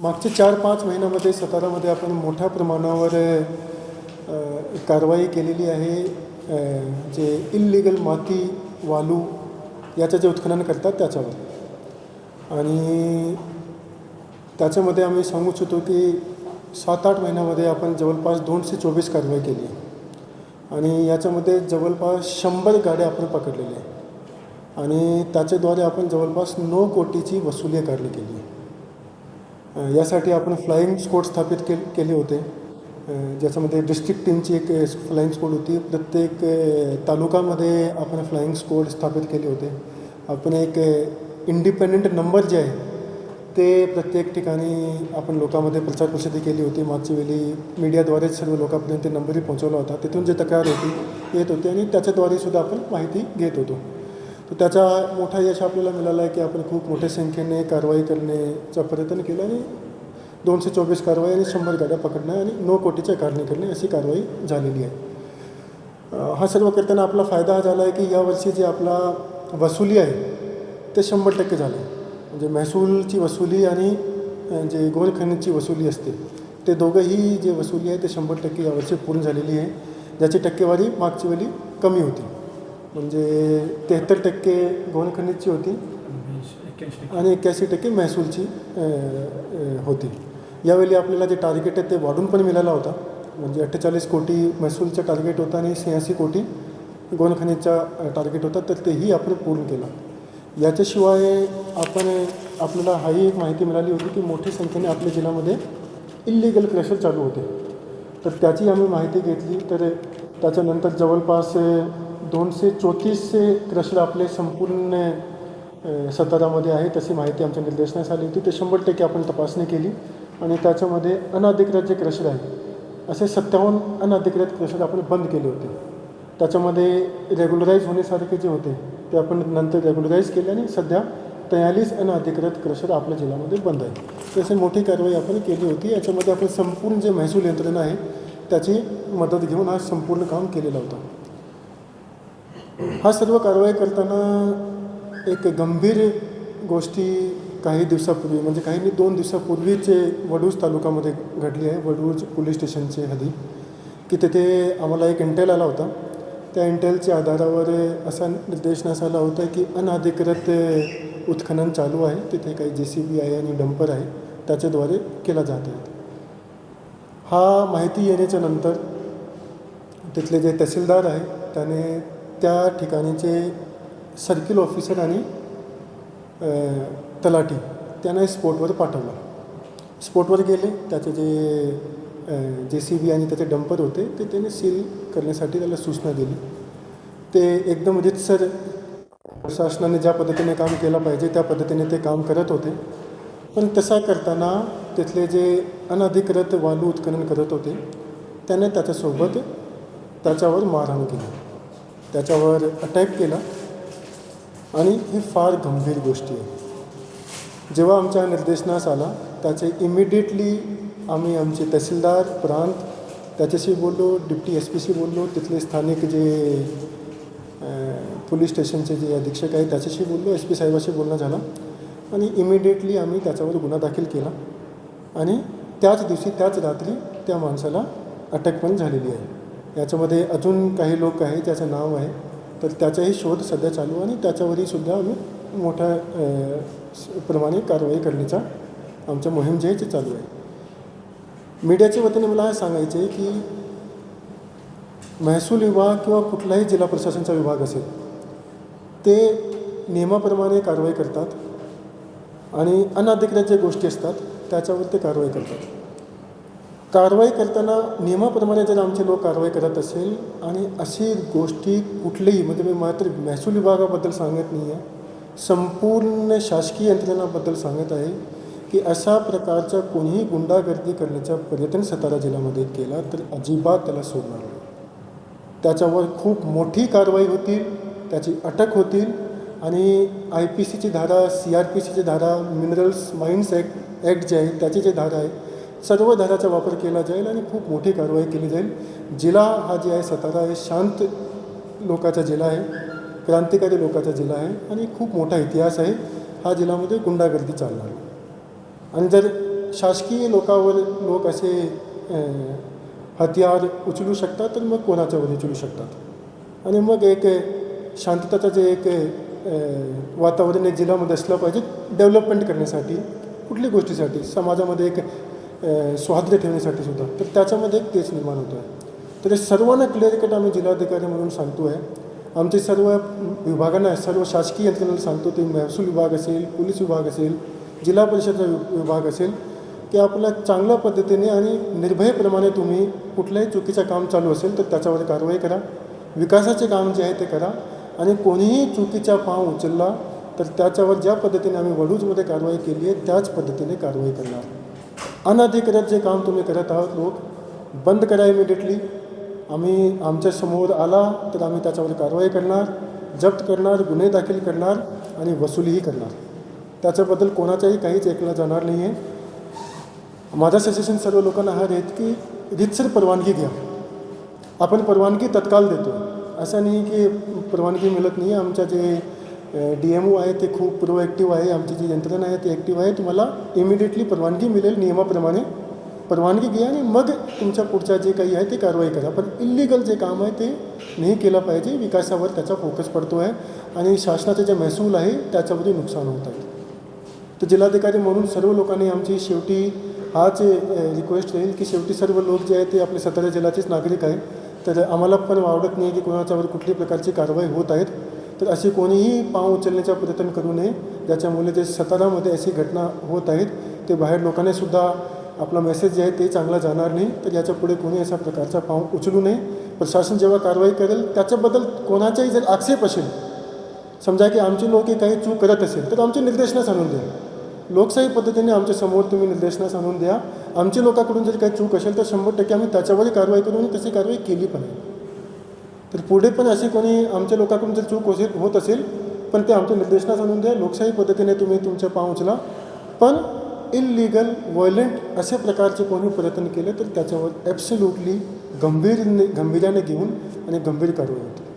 मागच्या चार पाच महिन्यामध्ये सतारामध्ये आपण मोठ्या प्रमाणावर कारवाई केलेली आहे. जे इल्लिगल माती वालू याचं जे उत्खनन करतात त्याच्यावर. आणि त्याच्यामध्ये आम्ही सांगू इच्छितो की सात आठ महिन्यामध्ये आपण जवळपास दोनशे चोवीस कारवाई केली. आहे आणि याच्यामध्ये जवळपास शंभर गाड्या आपण पकडलेल्या आहे आणि त्याच्याद्वारे आपण जवळपास नऊ कोटीची वसुली काढली गेली. आहे यासाठी आपण फ्लाईंग स्कोड स्थापित के केले होते. ज्याच्यामध्ये डिस्ट्रिक्ट टीमची एक फ्लाईंग स्कोड होती. प्रत्येक तालुकामध्ये आपण फ्लाईंग स्कोड स्थापित केले होते. आपण एक इंडिपेंडंट नंबर जे आहे ते प्रत्येक ठिकाणी आपण लोकांमध्ये प्रचार प्रसिद्धी केली होती. मागच्या वेळी मीडियाद्वारेच सर्व लोकांपर्यंत ते नंबरही पोहोचवला होता. तिथून जे तक्रार होती येत होती आणि त्याच्याद्वारे सुद्धा आपण माहिती घेत होतो. तर त्याचा मोठा यश आपल्याला मिळाला आहे की आपण खूप मोठ्या संख्येने कारवाई करण्याचा प्रयत्न केला आणि दोनशे चोवीस कारवाई आणि शंभर गाड्या पकडणं आणि नऊ कोटीच्या कारणे करणे अशी कारवाई झालेली आहे. हा सर्व करताना आपला फायदा हा झाला आहे की यावर्षी जे आपला वसुली आहे ते शंभर टक्के झालं आहे. म्हणजे महसूलची वसुली आणि जे गोरखनिजची वसुली असते ते दोघंही जे वसुली आहे ते शंभर टक्के यावर्षी पूर्ण झालेली आहे. ज्याची टक्केवारी मागच्या वेळी कमी होती. म्हणजे तेहत्तर टक्के गोरखनिजची होती. आणि एक्क्याऐंशी टक्के महसूलची होती. यावेळी आपल्याला जे टार्गेट आहे ते वाढून पण मिळाला होता. म्हणजे अठ्ठेचाळीस कोटी महसूलचं टार्गेट होता आणि शहाऐंशी कोटी गोनखनिजचा टार्गेट होता. तर तेही आपण पूर्ण केलं. याच्याशिवाय आपण आपल्याला हाही एक माहिती मिळाली होती की मोठ्या संख्येने आपल्या जिल्ह्यामध्ये इल्लिगल क्रशर चालू होते. तर त्याची आम्ही माहिती घेतली. तर त्याच्यानंतर जवळपास दोनशे चौतीसशे क्रशर आपले संपूर्ण सतारामध्ये आहे तशी माहिती आमच्या निर्देशनास आली होती. ते शंभर टक्के आपण तपासणी केली आणि त्याच्यामध्ये अनधिकृत जे क्रशर आहे असे सत्तावन्न अनधिकृत क्रशर आपण बंद केले होते. त्याच्यामध्ये रेग्युलराईज होण्यासारखे जे होते ते आपण नंतर रेग्युलराईज केले आणि सध्या तयालीस अनधिकृत क्रशर आपल्या जिल्ह्यामध्ये बंद आहे तशी मोठी कारवाई आपण केली होती. याच्यामध्ये आपण संपूर्ण जे महसूल यंत्रणा आहे त्याची मदत घेऊन हा संपूर्ण काम केलेला होता. हा सर्व कारवाई करताना एक गंभीर गोष्टी काही दिवसापूर्वी म्हणजे काही दोन दिवसापूर्वीचे वडूज तालुक्यामध्ये घडली आहे. वडूज पोलीस स्टेशनचे हदी की तिथे आम्हाला एक इंटेल आला होता. त्या इंटेलच्या आधारावर असा निर्देशनास आला होता की अनधिकृत उत्खनन चालू आहे. तिथे काही जे सी बी आहे आणि डंपर आहे. त्याच्याद्वारे केला जात आहे. हा माहिती येण्याच्या नंतर तिथले जे तहसीलदार आहे त्याने त्या ठिकाणीचे सर्किल ऑफिसर आणि तलाठी त्यांना स्पोर्टवर पाठवलं. स्पोर्टवर गेले त्याचे जे जे सी बी आणि त्याचे डंपर होते ते त्याने सील करण्यासाठी त्याला सूचना दिली. ते एकदम म्हणजे रितसर शासनाने ज्या पद्धतीने काम केलं पाहिजे त्या पद्धतीने ते काम करत होते. पण तसा करताना तिथले जे अनधिकृत वालू उत्खनन करत होते त्याने त्याच्यासोबत त्याच्यावर मारहाण केली. त्याच्यावर अटॅक केला. आणि ही फार गंभीर गोष्टी आहे. जेव्हा आमच्या निर्देशनास आला त्याचे इमिडिएटली आम्ही आमचे तहसीलदार प्रांत त्याच्याशी बोललो डिप्टी एस पीशी बोललो तिथले स्थानिक जे पोलीस स्टेशनचे जे अधीक्षक आहे त्याच्याशी बोललो एस पी साहेबाशी बोलणं झालं. आणि इमिडिएटली आम्ही त्याच्यावर गुन्हा दाखल केला. आणि त्याच दिवशी त्याच रात्री त्या माणसाला अटक पण झालेली आहे. याच्यामध्ये अजून काही लोक आहे ज्याचं नाव आहे. तर त्याचाही शोध सध्या चालू आणि त्याच्यावरही सुद्धा आम्ही मोठ्या प्रमाणे कारवाई करण्याचा आमच्या मोहीम जे आहे ते चालू आहे. मीडियाच्या वतीने मला हे सांगायचे आहे की महसूल विभाग किंवा कुठलाही जिल्हा प्रशासनचा विभाग असेल ते नियमाप्रमाणे कारवाई करतात आणि अनाधिकृत ज्या गोष्टी असतात त्याच्यावर ते कारवाई करतात. कारवाई करताना नियमाप्रमाणे जर आमचे लोक कारवाई करत असेल आणि अशी गोष्टी कुठलीही म्हणजे मी मात्र महसूल विभागाबद्दल सांगत नाही आहे संपूर्ण शासकीय यंत्रणाबद्दल सांगत आहे की अशा प्रकारचा कोणीही गुंडागर्दी करण्याचा प्रयत्न सातारा जिल्ह्यामध्ये केला तर अजिबात त्याला सोडणार नाही. त्याच्यावर खूप मोठी कारवाई होतील त्याची अटक होतील आणि आय पी सीची धारा सी आर पी सीची धारा मिनरल्स माइन्स ॲक्ट ॲक्ट जे आहे त्याची जी धारा आहे सर्व धाराचा वापर केला जाईल आणि खूप मोठी कारवाई केली जाईल. जिल्हा हा जे आहे सातारा आहे शांत लोकाचा जिल्हा आहे क्रांतिकारी लोकाचा जिल्हा आहे आणि खूप मोठा इतिहास आहे. हा जिल्ह्यामध्ये गुंडागर्दी चालणार. आणि जर शासकीय लोकांवर लोक असे अ, हतियार उचलू शकतात तर मग कोणाच्यावर उचलू शकतात? आणि मग एक अ, शांतताचं जे एक वातावरण एक जिल्ह्यामध्ये असलं पाहिजे डेव्हलपमेंट करण्यासाठी कुठल्या गोष्टीसाठी? समाजामध्ये एक अ, ठेवण्यासाठी सुद्धा. तर त्याच्यामध्ये एक तेच निर्माण होतो आहे तर हे सर्वांना क्लिअर कट आम्ही जिल्हाधिकारी म्हणून सांगतो आहे आमचे सर्व विभागांना सर्व शासकीय यंत्रणेला सांगतो ते महसूल विभाग असेल पोलीस विभाग असेल जिल्हा परिषदचा वि- विभाग असेल की आपल्या चांगल्या पद्धतीने आणि निर्भयप्रमाणे तुम्ही कुठलंही चुकीचं काम चालू असेल तर त्याच्यावर कारवाई करा. विकासाचे काम जे आहे ते करा. आणि कोणीही चुकीचा पाव उचलला तर त्याच्यावर ज्या पद्धतीने आम्ही वडूजमध्ये कारवाई केली आहे त्याच पद्धतीने कारवाई करणार. अनधिकृत जे काम तुम्ही करत आहात लोक. बंद करा इमिडिएटली आम्ही आमच्यासमोर आला तर आम्ही त्याच्यावर कारवाई करणार जप्त करणार गुन्हे दाखल करणार आणि वसुलीही करणार. त्याच्याबद्दल कोणाच्याही काहीच ऐकलं जाणार नाही आहे माझं सजेशन सर्व लोकांना हा आहेत की रितसर परवानगी घ्या. आपण परवानगी तत्काल देतो असं नाही की परवानगी मिळत नाही आमच्या जे डी एम ओ आहे ते खूप प्रोॲक्टिव्ह आहे आमची जी यंत्रणा आहे ती ॲक्टिव्ह आहे. तुम्हाला इमिडिएटली परवानगी मिळेल नियमाप्रमाणे. परवानगी घ्या आणि मग तुमच्या पुढच्या जे काही आहे ते कारवाई करा. पण इल्लिगल जे काम आहे ते नाही केलं पाहिजे. विकासावर त्याचा फोकस पडतो आहे. आणि शासनाचे जे महसूल आहे त्याच्यामध्ये नुकसान होत आहे. तर जिल्हाधिकारी म्हणून सर्व लोकांनी आमची शेवटी हाच रिक्वेस्ट राहील की शेवटी सर्व लोक जे आहेत ते आपले सातारा जिल्ह्याचेच नागरिक आहेत. तर आम्हाला पण आवडत नाही की कोणाच्यावर कुठल्याही प्रकारची कारवाई होत आहेत तर असे कोणीही पाव उचलण्याचा प्रयत्न करू नये. ज्याच्यामुळे जे सतारामध्ये अशी घटना होत आहेत. ते बाहेर लोकांनी सुद्धा आपला मेसेज जे आहे ते चांगला जाणार नाही. तर याच्यापुढे कोणी अशा प्रकारचा पाव उचलू नये. प्रशासन जेव्हा कारवाई करेल त्याच्याबद्दल कोणाचाही जर आक्षेप असेल समजा की आमचे लोक हे काही चूक करत असेल तर आमचे निर्देशनास आणून द्या. लोकशाही पद्धतीने आमच्यासमोर तुम्ही निर्देशनास आणून द्या. आमच्या लोकांकडून जर काही चूक असेल तर शंभर टक्के आम्ही त्याच्यावरही कारवाई करू आणि तशी कारवाई केली पण आहे. तर पुढे पण अशी कोणी आमच्या लोकांकडून जर चूक असेल होत असेल पण ते आमच्या निर्देशनास आणून द्या. लोकशाही पद्धतीने तुम्ही तुमच्या पाव उचला पण इलिगल व्हायलेंट अशा प्रकारचे कोणी प्रयत्न केले तर त्याच्यावर ॲब्सल्युटली गंभीर गंभीर्याने घेऊन आणि गंभीर कारवाई होते.